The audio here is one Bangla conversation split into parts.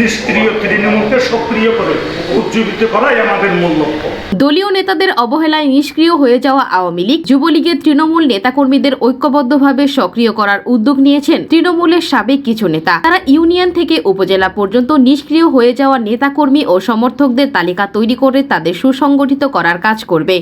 নিষ্ক্রিয় তৃণমূলকে সক্রিয় করে উজ্জীবিত করাই আমাদের মূল লক্ষ্য। দলীয় নেতাদের অবহেলায় নিষ্ক্রিয় হয়ে যাওয়া আওয়ামী লীগ যুবলীগের তৃণমূল নেতাকর্মীদের ঐক্যবদ্ধভাবে সক্রিয় করার উদ্যোগ নিয়েছেন তৃণমূলের সাবেক কিছু নেতা। তারা ইউনিয়ন থেকে উপজেলা পর্যন্ত নিষ্ক্রিয় হয়ে যাওয়া নেতাকর্মী ও সমর্থকদের তালিকা তৈরি করে তাদের সুসংগঠিত করার কাজ করবে।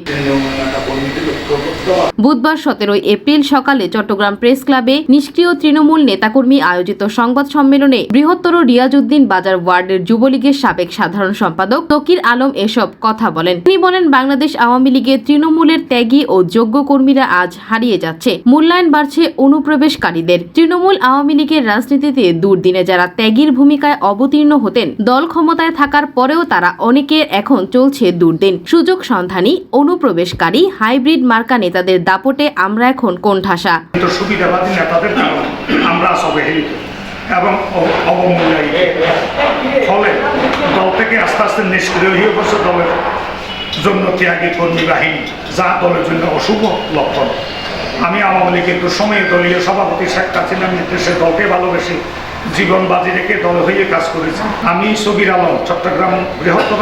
বুধবার সতেরোই এপ্রিল সকালে চট্টগ্রাম প্রেস ক্লাবে নিষ্ক্রিয় তৃণমূল নেতাকর্মী আয়োজিত সংবাদ সম্মেলনে বৃহত্তর রিয়াজউদ্দিন বাজার ওয়ার্ডের যুবলীগের সাবেক সাধারণ সম্পাদক তকির আলম এসব কথা বলেন। তিনি বলেন, বাংলাদেশ আওয়ামী লীগের তৃণমূলের ত্যাগী ও যোগ্য কর্মীরা আজ হারিয়ে যাচ্ছে। মূল্যায়ন বাড়ছে অনুপ্রবেশকারীদের। তৃণমূল আওয়ামী লীগের রাজনীতিতে দুর্দিনে যারা ত্যাগীর ভূমিকায় অবতীর্ণ হতেন, দল ক্ষমতায় থাকার পরেও তারা অনেকের এখন চলছে দুর্দিন। সুযোগ সন্ধানী, অনুপ্রবেশকারী, হাইব্রিড মার্কা নেতাদের দাপটে আমরা এখন কোণঠাসা সুবিধাবাদী নেতাদের আমরা অবহেলিত এবং অব- অবমূল্যায়িত। ফলে দল থেকে আস্তে আস্তে নিষ্ক্রিয় হয়ে পড়ছে দলের জন্য ত্যাগী কর্মী বাহিনী, যা দলের জন্য অশুভ লক্ষণ। আমি আওয়ামী লীগের সময়ে দলীয় সভাপতি শেখ হাসিনার নির্দেশে দলকে ভালোবেসে জীবন বাজি রেখে দল হয়ে কাজ করেছি। আমি সবির আলম চট্টগ্রাম বৃহত্তর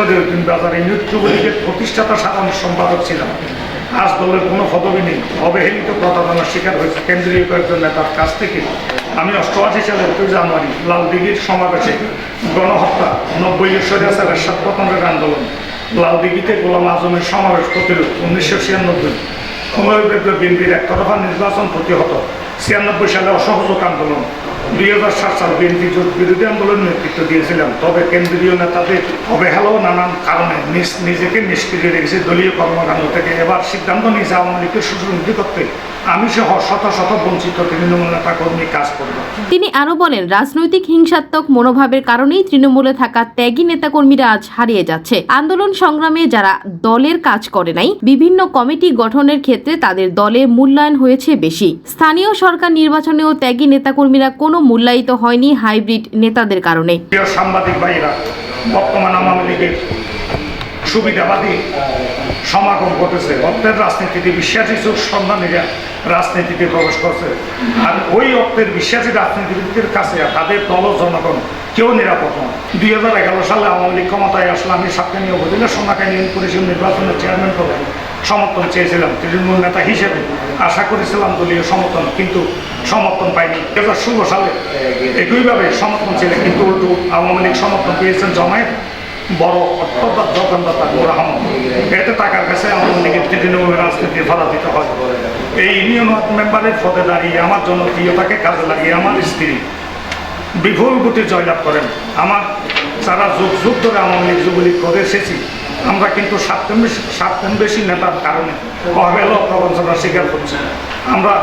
বাজার যুবলীগের প্রতিষ্ঠাতা সাধারণ সম্পাদক ছিলাম। আজ দলের কোনো পদবি নেই। অবহেলিত প্রতারণার শিকার হয়েছে কেন্দ্রীয় কয়েকজন নেতার কাছ থেকে। আমি অষ্টআশি সালের দুই জানুয়ারি লালদিঘির সমাবেশে গণহত্যা, নব্বই সৈরাচারের সাতপতনের আন্দোলন, লালদিঘিতে গোলাম আজমের সমাবেশ প্রতিরোধ, উনিশশো ছিয়ানব্বই। হুমায়ুন বিপ্লব বিএনপির একতরফা নির্বাচন প্রতিহত, ছিয়ানব্বই সালে অসহযোগ আন্দোলন দুই হাজার সাত সাল বিএনপি জোট বিরোধী আন্দোলনের নেতৃত্ব দিয়েছিলাম। তবে কেন্দ্রীয় নেতাদের অবহেলা ও নানান কারণে নিজ- নিজেকে নিষ্ক্রিয় রেখেছে দলীয় কর্মকাণ্ড থেকে। এবার সিদ্ধান্ত নিয়েছে আওয়ামী আমি সহ শত শত বঞ্চিত তৃণমূল নেতা কর্মী কাজ করব। তিনি আরও বলেন, রাজনৈতিক হিংসাত্মক মনোভাবের কারণেই তৃণমূলে থাকা ত্যাগী নেতাকর্মীরা আজ হারিয়ে যাচ্ছে। আন্দোলন সংগ্রামে যারা দলের কাজ করে নাই, বিভিন্ন কমিটি গঠনের ক্ষেত্রে তাদের দলে মূল্যায়ন হয়েছে বেশি। স্থানীয় সরকার নির্বাচনেও ত্যাগী নেতাকর্মীরা কোনো মূল্যায়িত হয়নি হাইব্রিড নেতাদের কারণে। সাংবাদিক বর্তমান আওয়ামী লীগের সুবিধাবাদী সমাগম ঘটেছে। অর্থের রাজনীতিতে বিশ্বাসী রাজনীতিতে প্রবেশ করছে। আর ওই অর্থের বিশ্বাসী রাজনীতিবিদদের কাছে তাদের দল জনগণ কেউ নিরাপদ নয়। দুই হাজার এগারো সালে আওয়ামী লীগ ক্ষমতায় আসলে আমি সাতকানি উপজেলা সোনাকানি ইউনিয়ন পরিষদ নির্বাচনের চেয়ারম্যান পদে সমর্থন চেয়েছিলাম। তৃণমূল নেতা হিসেবে আশা করেছিলাম দলীয় সমর্থন, কিন্তু সমর্থন পাইনি। দু হাজার ষোলো সালে একইভাবে সমর্থন ছিলেন কিন্তু উল্টো আওয়ামী লীগ সমর্থন পেয়েছেন জমায়েত, বড় অর্থদাত দোকানদাতা আহমদ। এতে টাকার কাছে আওয়ামী লীগের তৃণমূল রাজনীতি ফলা দিতে হয়। এই ইউনিয়ন মেম্বারের পদে দাঁড়িয়ে আমার জন্য প্রিয়তাকে কাজে লাগিয়ে আমার স্ত্রী বিপুল গতি জয়লাভ করেন। আমার যারা যুগ যুগ ধরে আওয়ামী লীগ যুবলীগ করে এসেছি। আমরা কিন্তু সাতক্ষণ বেশি নেতার কারণে অবহেলা ও প্রবঞ্চনার শিকার করছি আমরা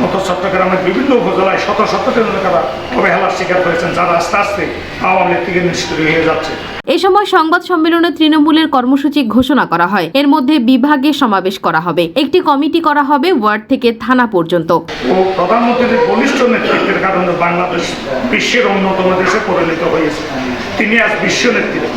মতো চট্টগ্রামের বিভিন্ন উপজেলায় শত শত নেতারা অবহেলার শিকার হয়েছেন যারা আস্তে আস্তে আওয়ামী লীগ থেকে নিষ্ক্রিয় হয়ে যাচ্ছে। এ সময় সংবাদ সম্মেলনে তৃণমূলের কর্মসূচি ঘোষণা করা হয়। এর মধ্যে বিভাগে সমাবেশ করা হবে। একটি কমিটি করা হবে ওয়ার্ড থেকে থানা পর্যন্ত। ও প্রধানমন্ত্রীর ঘনিষ্ঠ নেতৃত্বের কারণে বাংলাদেশ বিশ্বের অন্যতম দেশে পরিণত হয়েছে। তিনি আজ বিশ্ব নেতৃত্ব।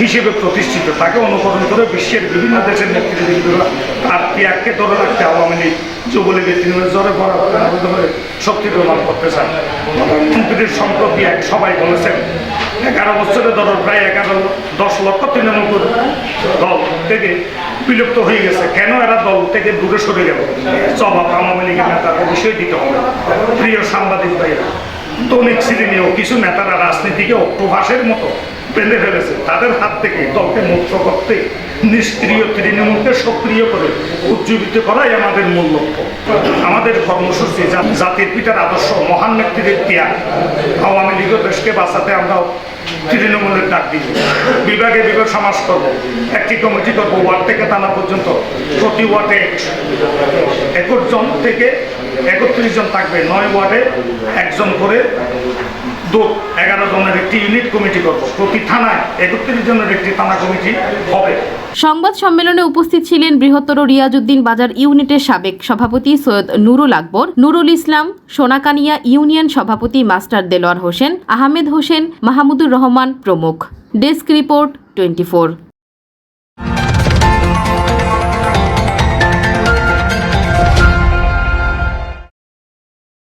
হিসেবে প্রতিষ্ঠিত। তাকে অনুকরণ করে বিশ্বের বিভিন্ন দেশের নেতৃবৃন্দরা তার ত্যাগকে ধরে রাখতে আওয়ামী লীগ, যুবলীগের জ্বরে পড়া হয়ে শক্তি প্রমাণ করতে চান প্রধানমন্ত্রীর সম্প্রতি এক সবাই বলেছেন, এগারো বছরে ধরো প্রায় এগারো, দশ লক্ষ তৃণমূল দল থেকে বিলুপ্ত হয়ে গেছে। কেন এরা দল থেকে দূরে সরে গেল? জবাব আওয়ামী লীগের নেতাকে বিষয় দিতে হবে। প্রিয় সাংবাদিক ভাইরা দৈনিক শ্রেণীয় কিছু নেতারা রাজনীতিকে অপ্রভাসের মতো বেঁধে ফেলেছে। তাদের হাত থেকে দলকে মুক্ত করতে, নিষ্ক্রিয় তৃণমূলকে সক্রিয় করে উজ্জীবিত করাই আমাদের মূল লক্ষ্য। আমাদের কর্মসূচি জাতির পিতার আদর্শ, মহান নেত্রীদের ত্যাগ। আওয়ামী লীগ দেশকে বাঁচাতে আমরা তৃণমূলের ডাক দিব। বিভাগে বিভাগ সমাজ করব। একটি কমিটি করব ওয়ার্ড থেকে থানা পর্যন্ত প্রতি ওয়ার্ডে একুশ জন থেকে একত্রিশ জন থাকবে, নয় ওয়ার্ডে, একজন করে দু এগারো জনের একটি ইউনিট কমিটি করব। প্রতি থানায় একত্রিশ জনের একটি থানা কমিটি হবে। সংবাদ সম্মেলনে উপস্থিত ছিলেন বৃহত্তর রিয়াজউদ্দিন বাজার ইউনিটের সাবেক সভাপতি সৈয়দ নুরুল আকবর, নুরুল ইসলাম, সোনাকানিয়া ইউনিয়ন সভাপতি মাস্টার দেলোয়ার হোসেন, আহমেদ হোসেন, মাহমুদুর রহমান প্রমুখ। Desk report twenty